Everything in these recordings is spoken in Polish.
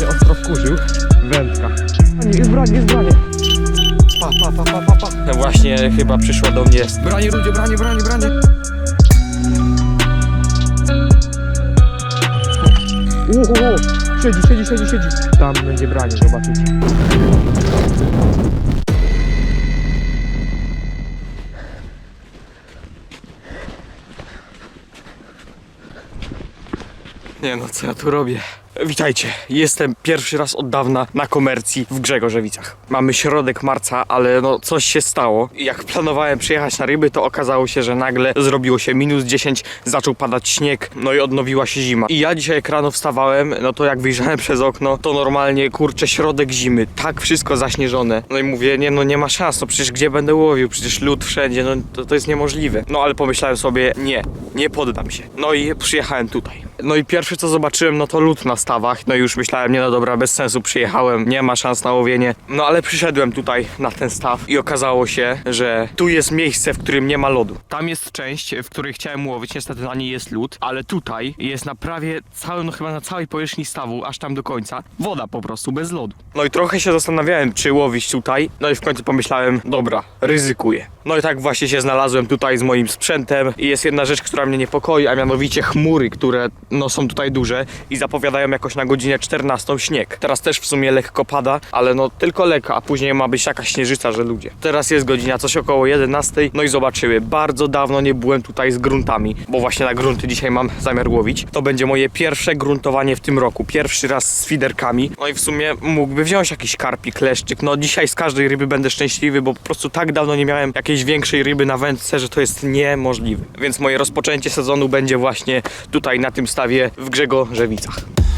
się ostro wkurzył. Wędka. Nie, jest branie, jest branie. Pa, pa, pa, pa, pa, pa. Właśnie chyba przyszła do mnie. Branie, ludzie, branie, branie, branie. Uhu, siedzi, siedzi, siedzi, siedzi. Tam będzie branie, zobaczycie. Nie no, co ja tu robię? Witajcie, jestem pierwszy raz od dawna na komercji w Grzegorzewicach. Mamy środek marca, ale no coś się stało. Jak planowałem przyjechać na ryby, to okazało się, że nagle zrobiło się minus 10, zaczął padać śnieg, no i odnowiła się zima. I ja dzisiaj jak rano wstawałem, no to jak wyjrzałem przez okno, to normalnie kurczę środek zimy, tak wszystko zaśnieżone. No i mówię, nie no nie ma szans, no przecież gdzie będę łowił, przecież lód wszędzie, no to, to jest niemożliwe. No ale pomyślałem sobie, nie, nie poddam się. No i przyjechałem tutaj. No i pierwsze co zobaczyłem, no to lód na stawach. No i już myślałem, nie no dobra, bez sensu przyjechałem, nie ma szans na łowienie. No ale przyszedłem tutaj na ten staw i okazało się, że tu jest miejsce, w którym nie ma lodu. Tam jest część, w której chciałem łowić, niestety na niej jest lód, ale tutaj jest na prawie całym, no chyba na całej powierzchni stawu, aż tam do końca, woda po prostu, bez lodu. No i trochę się zastanawiałem, czy łowić tutaj, no i w końcu pomyślałem, dobra, ryzykuję. No i tak właśnie się znalazłem tutaj z moim sprzętem i jest jedna rzecz, która mnie niepokoi, a mianowicie chmury, które no są tutaj duże i zapowiadają jakoś na godzinę 14 śnieg. Teraz też w sumie lekko pada, ale no tylko lekko, a później ma być jakaś śnieżyca, że ludzie. Teraz jest godzina coś około 11, no i zobaczyły. Bardzo dawno nie byłem tutaj z gruntami, bo właśnie na grunty dzisiaj mam zamiar łowić. To będzie moje pierwsze gruntowanie w tym roku. Pierwszy raz z fiderkami. No i w sumie mógłby wziąć jakiś karpik, leszczyk. No dzisiaj z każdej ryby będę szczęśliwy, bo po prostu tak dawno nie miałem jakiejś większej ryby na wędce, że to jest niemożliwe. Więc moje rozpoczęcie sezonu będzie właśnie tutaj na tym stawie w Grzegorzewicach. Więc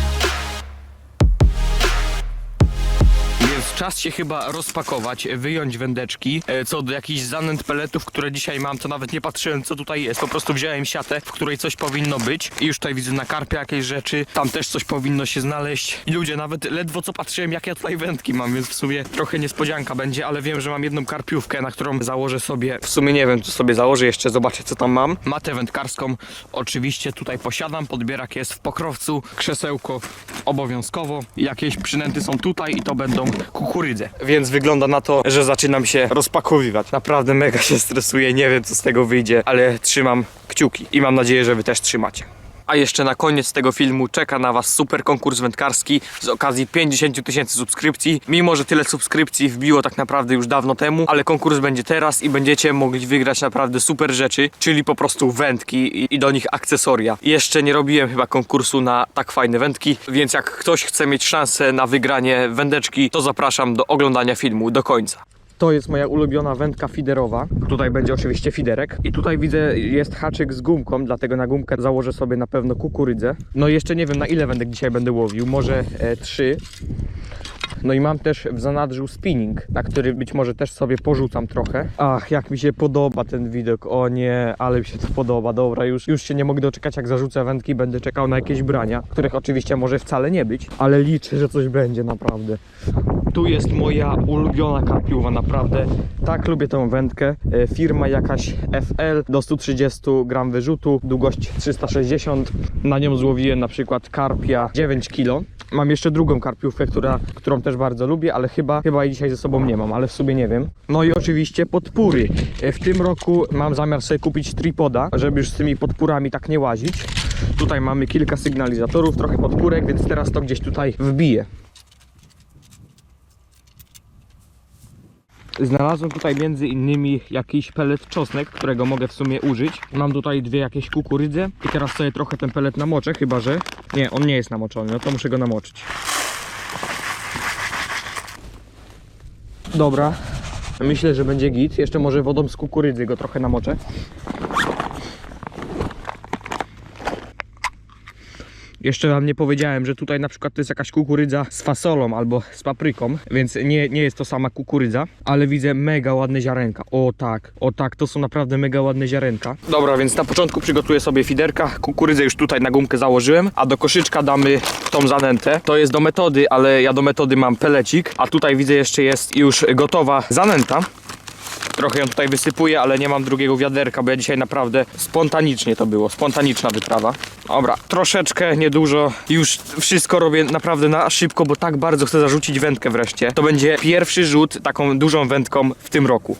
czas się chyba rozpakować, wyjąć wędeczki. E, Co do jakichś zanęt peletów, które dzisiaj mam, to nawet nie patrzyłem co tutaj jest. Po prostu wziąłem siatę, w której coś powinno być. I już tutaj widzę na karpie jakieś rzeczy. Tam też coś powinno się znaleźć. I ludzie, nawet ledwo co patrzyłem, jak ja tutaj wędki mam, więc w sumie trochę niespodzianka będzie, ale wiem, że mam jedną karpiówkę, na którą założę sobie. W sumie nie wiem, co sobie założę jeszcze, zobaczę co tam mam. Matę wędkarską oczywiście tutaj posiadam. Podbierak jest w pokrowcu, krzesełko obowiązkowo. Jakieś przynęty są tutaj i to będą kukurydze. Więc wygląda na to, że zaczynam się rozpakowywać. Naprawdę mega się stresuję, nie wiem co z tego wyjdzie, ale trzymam kciuki i mam nadzieję, że wy też trzymacie. A jeszcze na koniec tego filmu czeka na Was super konkurs wędkarski z okazji 50 tysięcy subskrypcji. Mimo, że tyle subskrypcji wbiło tak naprawdę już dawno temu, ale konkurs będzie teraz i będziecie mogli wygrać naprawdę super rzeczy, czyli po prostu wędki i, do nich akcesoria. Jeszcze nie robiłem chyba konkursu na tak fajne wędki, więc jak ktoś chce mieć szansę na wygranie wędeczki, to zapraszam do oglądania filmu do końca. To jest moja ulubiona wędka fiderowa. Tutaj będzie oczywiście fiderek. I tutaj widzę jest haczyk z gumką, dlatego na gumkę założę sobie na pewno kukurydzę. No i jeszcze nie wiem na ile wędek dzisiaj będę łowił. Może e, trzy. No i mam też w zanadrzu spinning, na który być może też sobie porzucam trochę. Ach, jak mi się podoba ten widok. O nie, ale mi się to podoba. Dobra, już, już się nie mogę doczekać, jak zarzucę wędki. Będę czekał na jakieś brania, których oczywiście może wcale nie być, ale liczę, że coś będzie naprawdę. Tu jest moja ulubiona karpiuwa, naprawdę. Tak lubię tą wędkę. E, Firma jakaś FL do 130 gram wyrzutu, długość 360. Na nią złowiłem na przykład karpia 9 kg. Mam jeszcze drugą karpiówkę, która, którą też bardzo lubię, ale chyba, chyba dzisiaj ze sobą nie mam, ale w sumie nie wiem. No i oczywiście podpury. E, W tym roku mam zamiar sobie kupić tripoda, żeby już z tymi podpórami tak nie łazić. Tutaj mamy kilka sygnalizatorów, trochę podpórek, więc teraz to gdzieś tutaj wbiję. Znalazłem tutaj między innymi jakiś pelet czosnek, którego mogę w sumie użyć. Mam tutaj dwie jakieś kukurydze i teraz sobie trochę ten pelet namoczę, chyba że... Nie, on nie jest namoczony, no to muszę go namoczyć. Dobra, myślę, że będzie git. Jeszcze może wodą z kukurydzy go trochę namoczę. Jeszcze wam nie powiedziałem, że tutaj na przykład to jest jakaś kukurydza z fasolą albo z papryką, więc nie, nie jest to sama kukurydza, ale widzę mega ładne ziarenka. O tak, o tak, to są naprawdę mega ładne ziarenka. Dobra, więc na początku przygotuję sobie fiderka. Kukurydzę już tutaj na gumkę założyłem, a do koszyczka damy tą zanętę. To jest do metody, ale ja do metody mam pelecik, a tutaj widzę jeszcze jest już gotowa zanęta. Trochę ją tutaj wysypuję, ale nie mam drugiego wiaderka, bo ja dzisiaj naprawdę spontanicznie to było. Spontaniczna wyprawa. Dobra, troszeczkę, niedużo. Już wszystko robię naprawdę na szybko, bo tak bardzo chcę zarzucić wędkę wreszcie. To będzie pierwszy rzut taką dużą wędką w tym roku.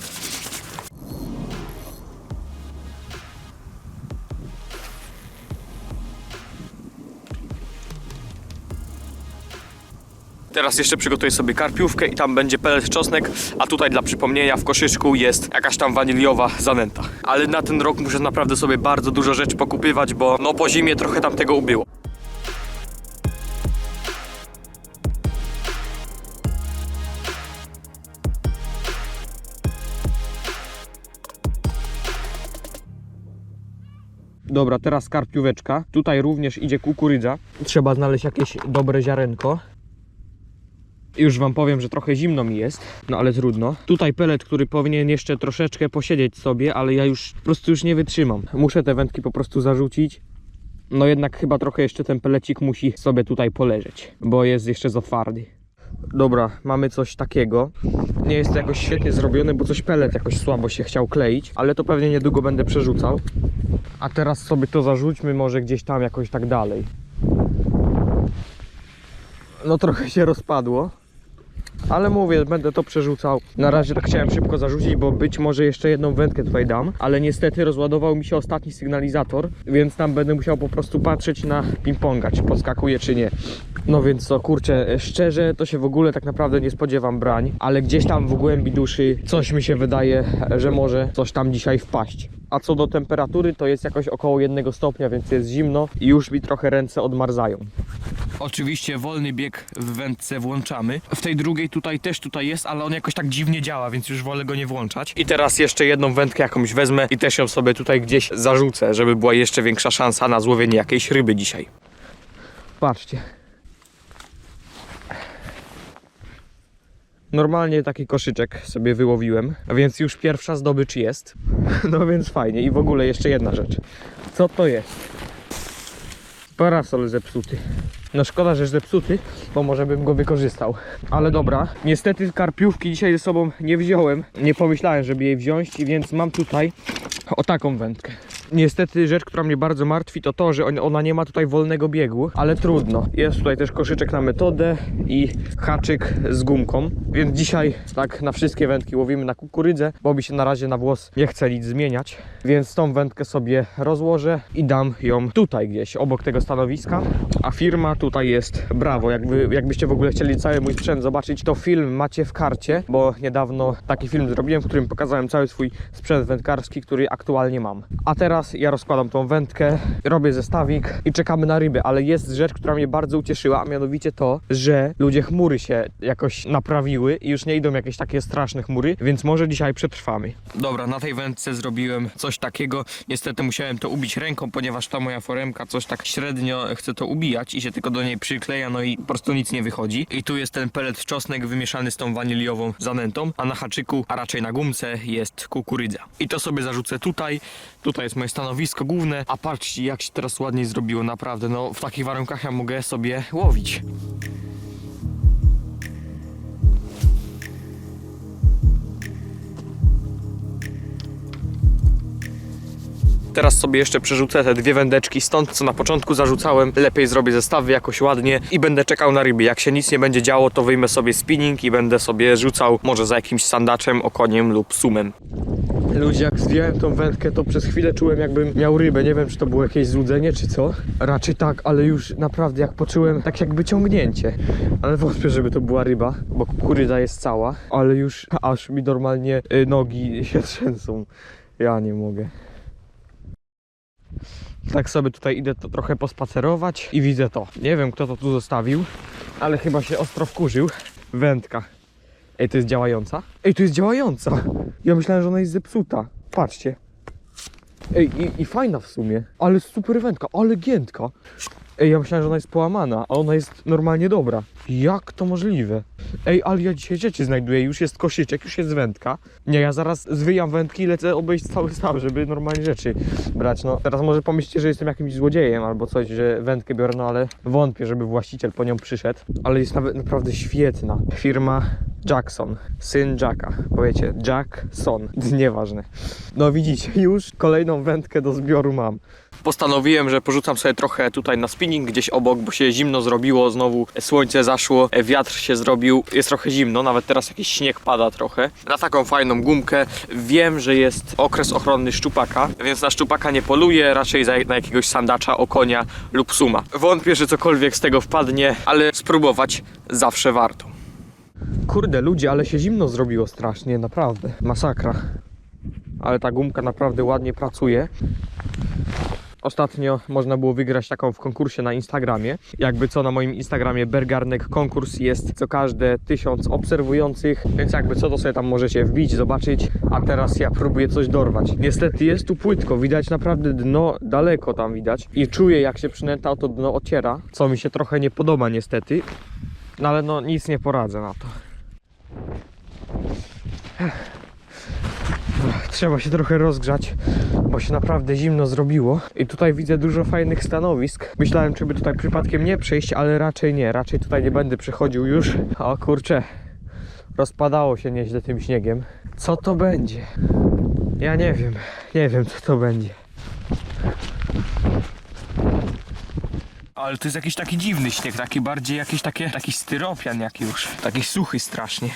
Teraz jeszcze przygotuję sobie karpiówkę i tam będzie pelet czosnek, a tutaj dla przypomnienia w koszyczku jest jakaś tam waniliowa zanęta. Ale na ten rok muszę naprawdę sobie bardzo dużo rzeczy pokupywać, bo no po zimie trochę tam tego ubyło. Dobra, teraz karpióweczka. Tutaj również idzie kukurydza. Trzeba znaleźć jakieś dobre ziarenko. Już wam powiem, że trochę zimno mi jest, no ale trudno. Tutaj pelet, który powinien jeszcze troszeczkę posiedzieć sobie, ale ja już po prostu już nie wytrzymam. Muszę te wędki po prostu zarzucić. No jednak chyba trochę jeszcze ten pelecik musi sobie tutaj poleżeć, bo jest jeszcze za twardy. Dobra, mamy coś takiego. Nie jest to jakoś świetnie zrobione, bo coś pelet jakoś słabo się chciał kleić, ale to pewnie niedługo będę przerzucał. A teraz sobie to zarzućmy może gdzieś tam jakoś tak dalej. No trochę się rozpadło. Ale mówię, będę to przerzucał. Na razie tak chciałem szybko zarzucić, bo być może jeszcze jedną wędkę tutaj dam, ale niestety rozładował mi się ostatni sygnalizator, więc tam będę musiał po prostu patrzeć na ping-ponga, czy podskakuje, czy nie. No więc co, kurczę, szczerze to się w ogóle tak naprawdę nie spodziewam brań, ale gdzieś tam w głębi duszy coś mi się wydaje, że może coś tam dzisiaj wpaść. A co do temperatury, to jest jakoś około 1 stopnia, więc jest zimno i już mi trochę ręce odmarzają. Oczywiście wolny bieg w wędce włączamy. W tej drugiej tutaj też tutaj jest, ale on jakoś tak dziwnie działa, więc już wolę go nie włączać. I teraz jeszcze jedną wędkę jakąś wezmę i też ją sobie tutaj gdzieś zarzucę, żeby była jeszcze większa szansa na złowienie jakiejś ryby dzisiaj. Patrzcie. Normalnie taki koszyczek sobie wyłowiłem, a więc już pierwsza zdobycz jest. No więc fajnie. I w ogóle jeszcze jedna rzecz. Co to jest? Parasol zepsuty. No szkoda, że zepsuty, bo może bym go wykorzystał. Ale dobra, niestety karpiówki dzisiaj ze sobą nie wziąłem. Nie pomyślałem, żeby jej wziąć, więc mam tutaj o taką wędkę. Niestety rzecz, która mnie bardzo martwi, to to, że on- ona nie ma tutaj wolnego biegu, ale trudno. Jest tutaj też koszyczek na metodę i haczyk z gumką, więc dzisiaj tak na wszystkie wędki łowimy na kukurydzę, bo mi się na razie na włos nie chce nic zmieniać, więc tą wędkę sobie rozłożę i dam ją tutaj gdzieś, obok tego stanowiska, a firma tutaj jest Brawo. Jakby, jakbyście w ogóle chcieli cały mój sprzęt zobaczyć, to film macie w karcie, bo niedawno taki film zrobiłem, w którym pokazałem cały swój sprzęt wędkarski, który aktualnie mam. A teraz ja rozkładam tą wędkę, robię zestawik i czekamy na ryby, ale jest rzecz, która mnie bardzo ucieszyła, a mianowicie to, że ludzie chmury się jakoś naprawiły i już nie idą jakieś takie straszne chmury, więc może dzisiaj przetrwamy. Dobra, na tej wędce zrobiłem coś takiego. Niestety musiałem to ubić ręką, ponieważ ta moja foremka coś tak średnio chce to ubijać i się tylko do niej przykleja, no i po prostu nic nie wychodzi. I tu jest ten pelet czosnek wymieszany z tą waniliową zanętą, a na haczyku, a raczej na gumce jest kukurydza. I to sobie zarzucę tutaj. Tutaj jest moje stanowisko główne, a patrzcie jak się teraz ładniej zrobiło, naprawdę. No w takich warunkach ja mogę sobie łowić. Teraz sobie jeszcze przerzucę te dwie wędeczki stąd, co na początku zarzucałem. Lepiej zrobię zestawy jakoś ładnie i będę czekał na ryby. Jak się nic nie będzie działo, to wyjmę sobie spinning i będę sobie rzucał może za jakimś sandaczem, okoniem lub sumem. Ludzie, jak zdjąłem tą wędkę, to przez chwilę czułem jakbym miał rybę. Nie wiem, czy to było jakieś złudzenie, czy co. Raczej tak, ale już naprawdę jak poczułem tak jakby ciągnięcie. Ale wątpię, żeby to była ryba, bo kukurydza jest cała. Ale już aż mi normalnie y, nogi się trzęsą. Ja nie mogę. Tak sobie tutaj idę to trochę pospacerować i widzę to. Nie wiem kto to tu zostawił, ale chyba się ostro wkurzył. Wędka. Ej, to jest działająca? Ej, to jest działająca! Ja myślałem, że ona jest zepsuta. Patrzcie. Ej, i, i fajna w sumie. Ale super wędka, ale giętka. Ej, ja myślałem, że ona jest połamana, a ona jest normalnie dobra. Jak to możliwe? Ej, ale ja dzisiaj rzeczy znajduję, już jest koszyczek, już jest wędka. Nie, ja zaraz zwyjam wędki i lecę obejść cały staw, żeby normalnie rzeczy brać. No, teraz może pomyślicie, że jestem jakimś złodziejem albo coś, że wędkę biorę, no ale wątpię, żeby właściciel po nią przyszedł. Ale jest nawet naprawdę świetna. Firma Jackson, syn Jacka. Powiecie, Jackson, nieważne. No widzicie, już kolejną wędkę do zbioru mam. Postanowiłem, że porzucam sobie trochę tutaj na spinning gdzieś obok, bo się zimno zrobiło, znowu słońce zaszło, e, wiatr się zrobił, jest trochę zimno, nawet teraz jakiś śnieg pada trochę. Na taką fajną gumkę wiem, że jest okres ochronny szczupaka, więc na szczupaka nie poluję, raczej na jakiegoś sandacza, okonia lub suma. Wątpię, że cokolwiek z tego wpadnie, ale spróbować zawsze warto. Kurde ludzie, ale się zimno zrobiło strasznie, naprawdę. Masakra. Ale ta gumka naprawdę ładnie pracuje. Ostatnio można było wygrać taką w konkursie na Instagramie. Jakby co na moim Instagramie Bergarnek konkurs jest co każde tysiąc obserwujących, więc jakby co to sobie tam możecie wbić, zobaczyć. A teraz ja próbuję coś dorwać. Niestety jest tu płytko, widać naprawdę dno daleko tam widać i czuję jak się przynęta to dno ociera, co mi się trochę nie podoba niestety. No ale no nic nie poradzę na to. Trzeba się trochę rozgrzać, bo się naprawdę zimno zrobiło. I tutaj widzę dużo fajnych stanowisk. Myślałem, czy by tutaj przypadkiem nie przejść, ale raczej nie. Raczej tutaj nie będę przechodził już. O kurczę, rozpadało się nieźle tym śniegiem. Co to będzie? Ja nie wiem. Nie wiem, co to będzie. Ale to jest jakiś taki dziwny śnieg, taki bardziej jakiś takie, taki styropian jak już. Taki suchy strasznie.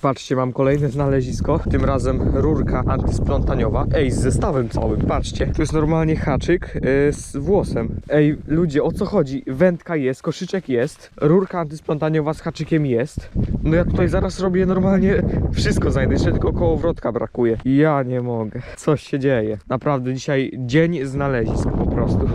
Patrzcie, mam kolejne znalezisko. Tym razem rurka antysplątaniowa. Ej, z zestawem całym, patrzcie. To jest normalnie haczyk yy, z włosem. Ej, ludzie, o co chodzi? Wędka jest, koszyczek jest, rurka antysplątaniowa z haczykiem jest. No ja tutaj zaraz robię normalnie wszystko znajdę, jeszcze tylko kołowrotka brakuje. Ja nie mogę. Coś się dzieje. Naprawdę dzisiaj dzień znalezisk po prostu.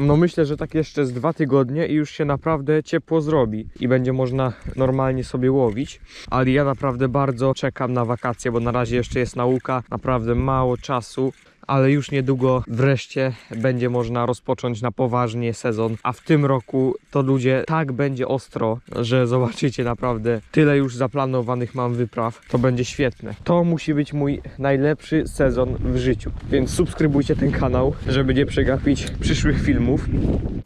No myślę, że tak jeszcze z dwa tygodnie i już się naprawdę ciepło zrobi i będzie można normalnie sobie łowić. Ale ja naprawdę bardzo czekam na wakacje, bo na razie jeszcze jest nauka, naprawdę mało czasu. Ale już niedługo wreszcie będzie można rozpocząć na poważnie sezon. A w tym roku to ludzie tak będzie ostro, że zobaczycie naprawdę tyle już zaplanowanych mam wypraw. To będzie świetne. To musi być mój najlepszy sezon w życiu. Więc subskrybujcie ten kanał, żeby nie przegapić przyszłych filmów.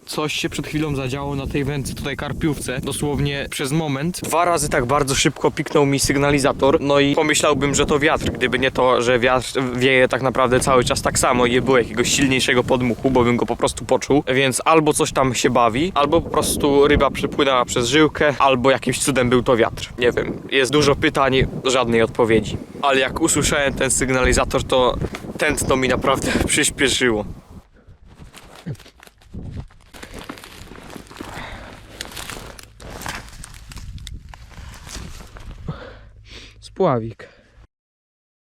Coś się przed chwilą zadziało na tej wędce, tutaj karpiówce. Dosłownie przez moment. Dwa razy tak bardzo szybko piknął mi sygnalizator. No i pomyślałbym, że to wiatr, gdyby nie to, że wiatr wieje tak naprawdę cały czas tak samo i nie było jakiegoś silniejszego podmuchu, bo bym go po prostu poczuł. Więc albo coś tam się bawi, albo po prostu ryba przepłynęła przez żyłkę, albo jakimś cudem był to wiatr. Nie wiem. Jest dużo pytań, żadnej odpowiedzi. Ale jak usłyszałem ten sygnalizator, to tętno mi naprawdę przyspieszyło. Spławik.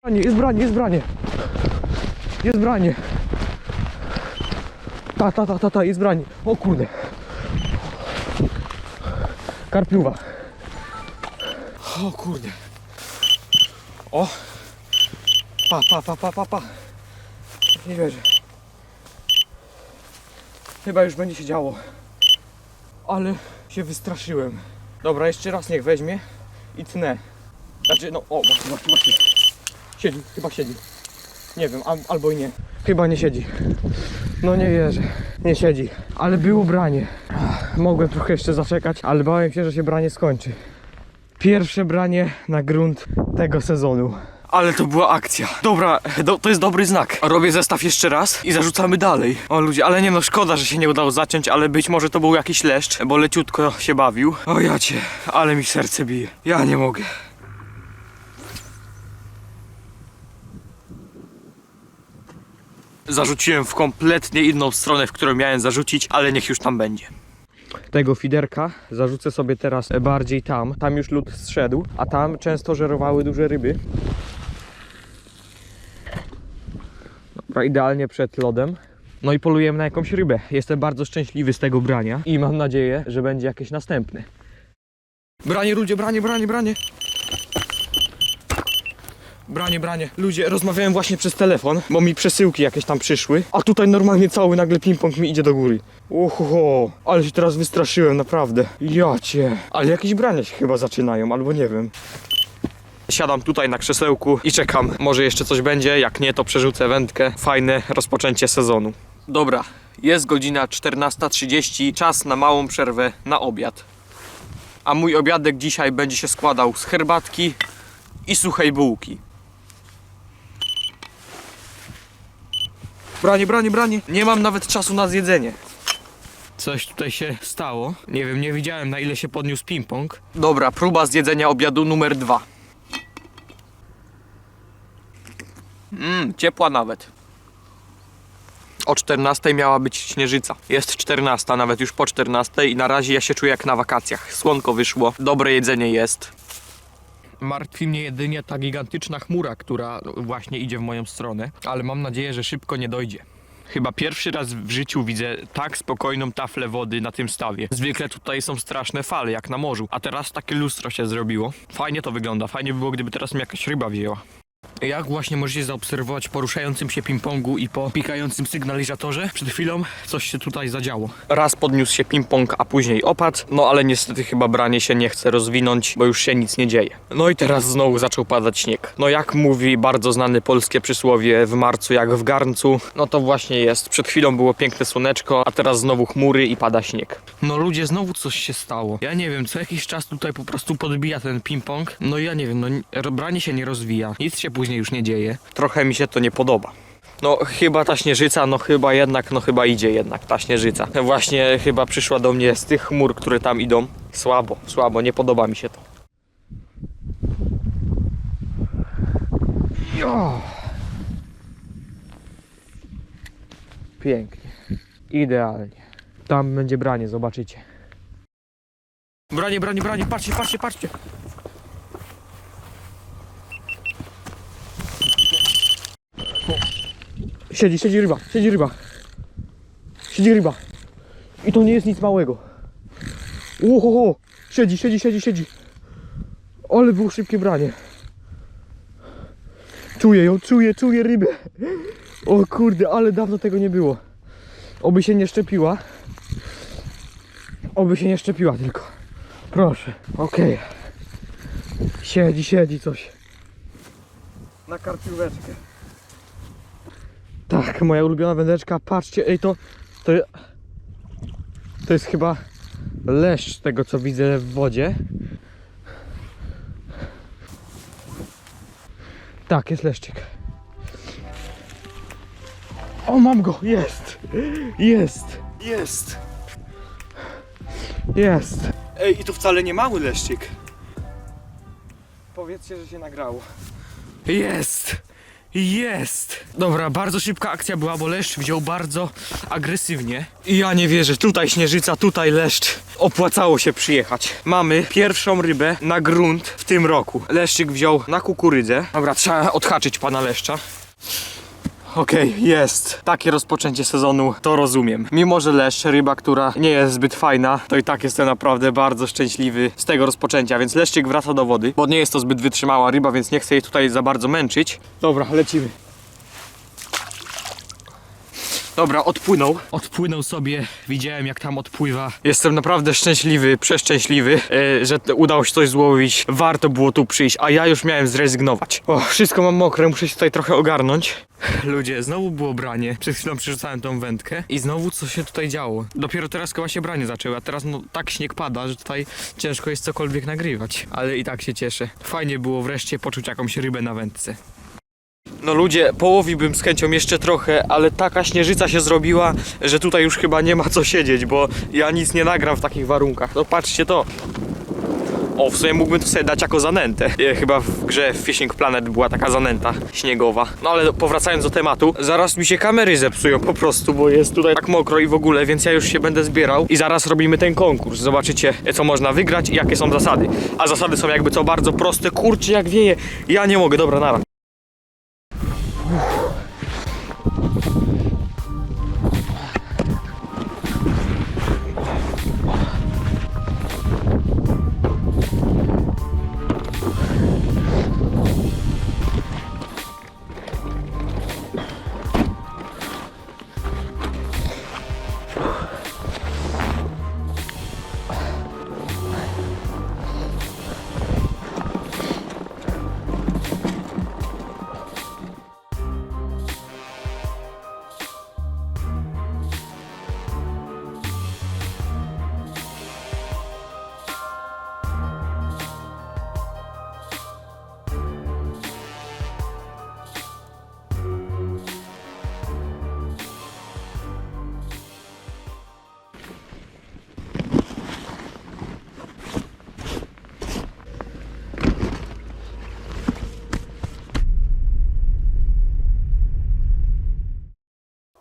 Branie, jest branie, jest branie. Jest branie. Ta, ta, ta, ta, ta, jest branie. O kurde. Karpiuwa. O kurde. O. Pa, pa, pa, pa, pa, pa. Nie wierzę. Chyba już będzie się działo. Ale się wystraszyłem. Dobra, jeszcze raz niech weźmie i tnę. Znaczy, no, o, właśnie, właśnie, właśnie. Siedzi, chyba siedzi. Nie wiem, al, albo i nie. Chyba nie siedzi. No nie wierzę. Nie siedzi. Ale było branie. Mogłem trochę jeszcze zaczekać, ale bałem się, że się branie skończy. Pierwsze branie na grunt tego sezonu. Ale to była akcja. Dobra, do, to jest dobry znak. Robię zestaw jeszcze raz i zarzucamy dalej. O ludzie, ale nie no, szkoda, że się nie udało zaciąć, ale być może to był jakiś leszcz, bo leciutko się bawił. O jacie, ale mi serce bije. Ja nie mogę. Zarzuciłem w kompletnie inną stronę, w którą miałem zarzucić, ale niech już tam będzie. Tego fiderka zarzucę sobie teraz bardziej tam. Tam już lód zszedł, a tam często żerowały duże ryby. Dobra, idealnie przed lodem. No i polujemy na jakąś rybę. Jestem bardzo szczęśliwy z tego brania i mam nadzieję, że będzie jakieś następne. Branie, ludzie, branie, branie, branie. Branie, branie. Ludzie, rozmawiałem właśnie przez telefon, bo mi przesyłki jakieś tam przyszły, a tutaj normalnie cały nagle ping-pong mi idzie do góry. Oho, ale się teraz wystraszyłem, naprawdę. Ja cię. Ale jakieś brania się chyba zaczynają, albo nie wiem. Siadam tutaj na krzesełku i czekam. Może jeszcze coś będzie, jak nie, to przerzucę wędkę. Fajne rozpoczęcie sezonu. Dobra, jest godzina 14.30, czas na małą przerwę na obiad. A mój obiadek dzisiaj będzie się składał z herbatki i suchej bułki. Branie, branie, branie. Nie mam nawet czasu na zjedzenie. Coś tutaj się stało. Nie wiem, nie widziałem na ile się podniósł ping-pong. Dobra, próba zjedzenia obiadu numer dwa. Mmm, ciepła nawet. O 14 miała być śnieżyca. Jest 14, nawet już po 14 i na razie ja się czuję jak na wakacjach. Słonko wyszło, dobre jedzenie jest. Martwi mnie jedynie ta gigantyczna chmura, która właśnie idzie w moją stronę, ale mam nadzieję, że szybko nie dojdzie. Chyba pierwszy raz w życiu widzę tak spokojną taflę wody na tym stawie. Zwykle tutaj są straszne fale, jak na morzu, a teraz takie lustro się zrobiło. Fajnie to wygląda, fajnie by było, gdyby teraz mi jakaś ryba wzięła. Jak właśnie możecie zaobserwować po ruszającym się ping-pongu i po pikającym sygnalizatorze, przed chwilą coś się tutaj zadziało. Raz podniósł się ping-pong, a później opadł, no ale niestety chyba branie się nie chce rozwinąć, bo już się nic nie dzieje. No i teraz znowu zaczął padać śnieg. No jak mówi bardzo znane polskie przysłowie w marcu jak w garncu, no to właśnie jest. Przed chwilą było piękne słoneczko, a teraz znowu chmury i pada śnieg. No ludzie, znowu coś się stało. Ja nie wiem, co jakiś czas tutaj po prostu podbija ten ping-pong. No ja nie wiem, no branie się nie rozwija. Nic się później już nie dzieje. Trochę mi się to nie podoba. No chyba ta śnieżyca, no chyba jednak, no chyba idzie jednak ta śnieżyca. Właśnie chyba przyszła do mnie z tych chmur, które tam idą. Słabo, słabo, nie podoba mi się to. Jo. Pięknie. Idealnie. Tam będzie branie, zobaczycie. Branie, branie, branie, patrzcie, patrzcie, patrzcie. Siedzi, siedzi ryba, siedzi ryba. Siedzi ryba. I to nie jest nic małego. Uhoho, siedzi, siedzi, siedzi, siedzi. Ale było szybkie branie. Czuję ją, czuję, czuję rybę. O kurde, ale dawno tego nie było. Oby się nie szczepiła. Oby się nie szczepiła tylko. Proszę, okej. Siedzi, siedzi coś. Na karpióweczkę. Moja ulubiona wędeczka. Patrzcie, ej to, to. To jest chyba leszcz tego co widzę w wodzie. Tak, jest leszczyk. O, mam go! Jest! Jest! Jest! Jest! Ej, i to wcale nie mały leszczyk. Powiedzcie, że się nagrało. Jest! Jest! Dobra, bardzo szybka akcja była, bo leszcz wziął bardzo agresywnie. I ja nie wierzę, tutaj śnieżyca, tutaj leszcz. Opłacało się przyjechać. Mamy pierwszą rybę na grunt w tym roku. Leszczyk wziął na kukurydzę. Dobra, trzeba odhaczyć pana leszcza. Okej, jest. Takie rozpoczęcie sezonu, to rozumiem. Mimo, że leszcz, ryba, która nie jest zbyt fajna, to i tak jestem naprawdę bardzo szczęśliwy z tego rozpoczęcia, więc leszczyk wraca do wody, bo nie jest to zbyt wytrzymała ryba, więc nie chcę jej tutaj za bardzo męczyć. Dobra, lecimy. Dobra, odpłynął. Odpłynął sobie, widziałem jak tam odpływa. Jestem naprawdę szczęśliwy, przeszczęśliwy, e, że udało się coś złowić. Warto było tu przyjść, a ja już miałem zrezygnować. O, wszystko mam mokre, muszę się tutaj trochę ogarnąć. Ludzie, znowu było branie. Przed chwilą przerzucałem tą wędkę i znowu co się tutaj działo. Dopiero teraz chyba się branie zaczęły, a teraz no tak śnieg pada, że tutaj ciężko jest cokolwiek nagrywać. Ale i tak się cieszę. Fajnie było wreszcie poczuć jakąś rybę na wędce. No ludzie, połowiłbym z chęcią jeszcze trochę, ale taka śnieżyca się zrobiła, że tutaj już chyba nie ma co siedzieć, bo ja nic nie nagram w takich warunkach. No patrzcie to. O, w sumie mógłbym to sobie dać jako zanętę. Chyba w grze Fishing Planet była taka zanęta śniegowa. No ale powracając do tematu, zaraz mi się kamery zepsują po prostu, bo jest tutaj tak mokro i w ogóle, więc ja już się będę zbierał i zaraz robimy ten konkurs. Zobaczycie, co można wygrać i jakie są zasady. A zasady są jakby co bardzo proste. Kurczę, jak wieje. Ja nie mogę, dobra, nara. Uff.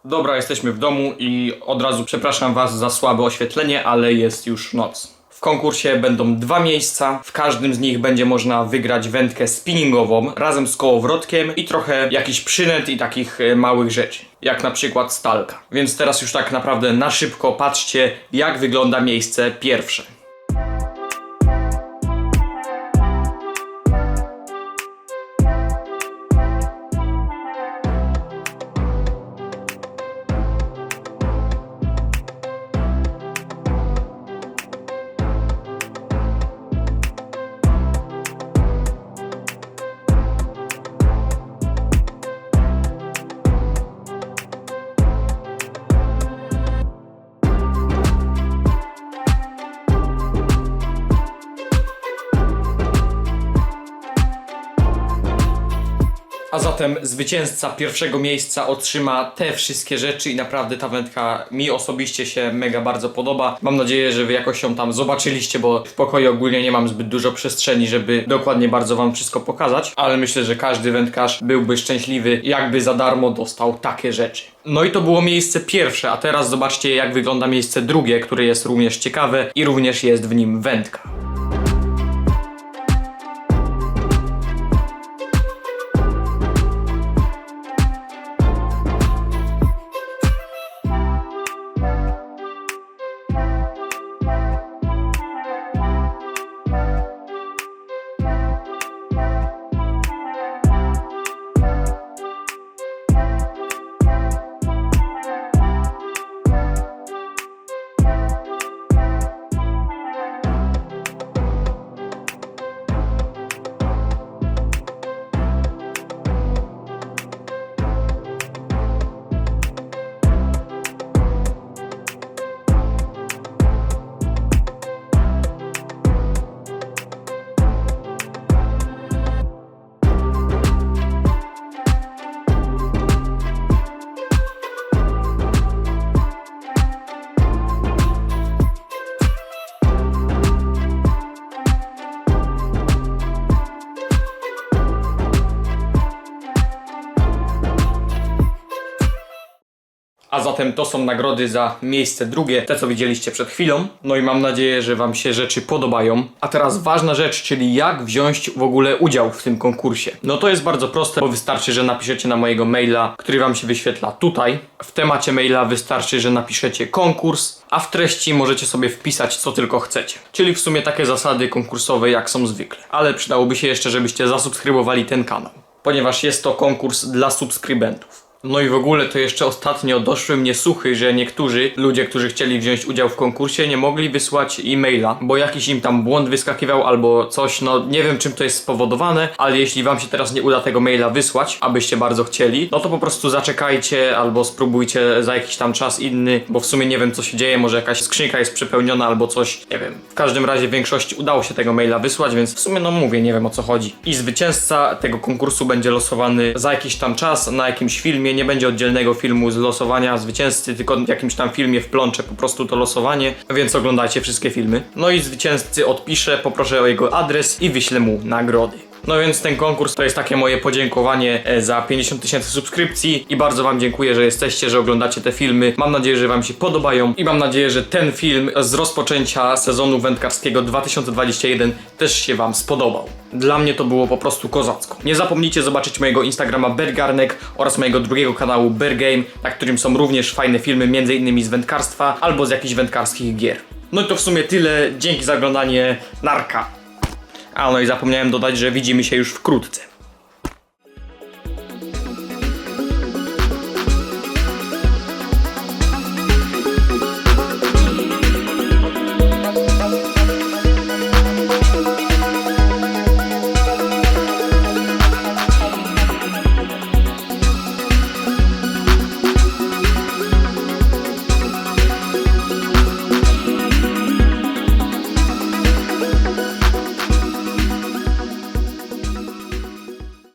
Dobra, jesteśmy w domu i od razu przepraszam Was za słabe oświetlenie, ale jest już noc. W konkursie będą dwa miejsca, w każdym z nich będzie można wygrać wędkę spinningową razem z kołowrotkiem i trochę jakiś przynęt i takich e, małych rzeczy, jak na przykład stalka. Więc teraz już tak naprawdę na szybko patrzcie, jak wygląda miejsce pierwsze. Zatem zwycięzca pierwszego miejsca otrzyma te wszystkie rzeczy i naprawdę ta wędka mi osobiście się mega bardzo podoba. Mam nadzieję, że wy jakoś ją tam zobaczyliście, bo w pokoju ogólnie nie mam zbyt dużo przestrzeni, żeby dokładnie bardzo wam wszystko pokazać, ale myślę, że każdy wędkarz byłby szczęśliwy, jakby za darmo dostał takie rzeczy. No i to było miejsce pierwsze, a teraz zobaczcie jak wygląda miejsce drugie, które jest również ciekawe i również jest w nim wędka. A zatem to są nagrody za miejsce drugie, te co widzieliście przed chwilą. No i mam nadzieję, że Wam się rzeczy podobają. A teraz ważna rzecz, czyli jak wziąć w ogóle udział w tym konkursie. No to jest bardzo proste, bo wystarczy, że napiszecie na mojego maila, który Wam się wyświetla tutaj. W temacie maila wystarczy, że napiszecie konkurs, a w treści możecie sobie wpisać co tylko chcecie. Czyli w sumie takie zasady konkursowe jak są zwykle. Ale przydałoby się jeszcze, żebyście zasubskrybowali ten kanał. Ponieważ jest to konkurs dla subskrybentów. No i w ogóle to jeszcze ostatnio doszły mnie słuchy, że niektórzy ludzie, którzy chcieli wziąć udział w konkursie, nie mogli wysłać e-maila, bo jakiś im tam błąd wyskakiwał albo coś, no nie wiem czym to jest spowodowane, ale jeśli wam się teraz nie uda tego maila wysłać, abyście bardzo chcieli, no to po prostu zaczekajcie albo spróbujcie za jakiś tam czas inny, bo w sumie nie wiem co się dzieje, może jakaś skrzynka jest przepełniona albo coś, nie wiem. W każdym razie w większości udało się tego maila wysłać, więc w sumie no mówię, nie wiem o co chodzi. I zwycięzca tego konkursu będzie losowany za jakiś tam czas na jakimś filmie, nie będzie oddzielnego filmu z losowania zwycięzcy, tylko w jakimś tam filmie wplączę po prostu to losowanie, więc oglądajcie wszystkie filmy. No i zwycięzcy odpiszę, poproszę o jego adres i wyślę mu nagrody. No więc ten konkurs to jest takie moje podziękowanie e, za 50 tysięcy subskrypcji i bardzo Wam dziękuję, że jesteście, że oglądacie te filmy. Mam nadzieję, że Wam się podobają i mam nadzieję, że ten film z rozpoczęcia sezonu wędkarskiego 2021 też się Wam spodobał. Dla mnie to było po prostu kozacko. Nie zapomnijcie zobaczyć mojego Instagrama Bergarnek oraz mojego drugiego kanału Bergame, na którym są również fajne filmy, m.in. z wędkarstwa albo z jakichś wędkarskich gier. No i to w sumie tyle. Dzięki za oglądanie. Narka. A no i zapomniałem dodać, że widzimy się już wkrótce.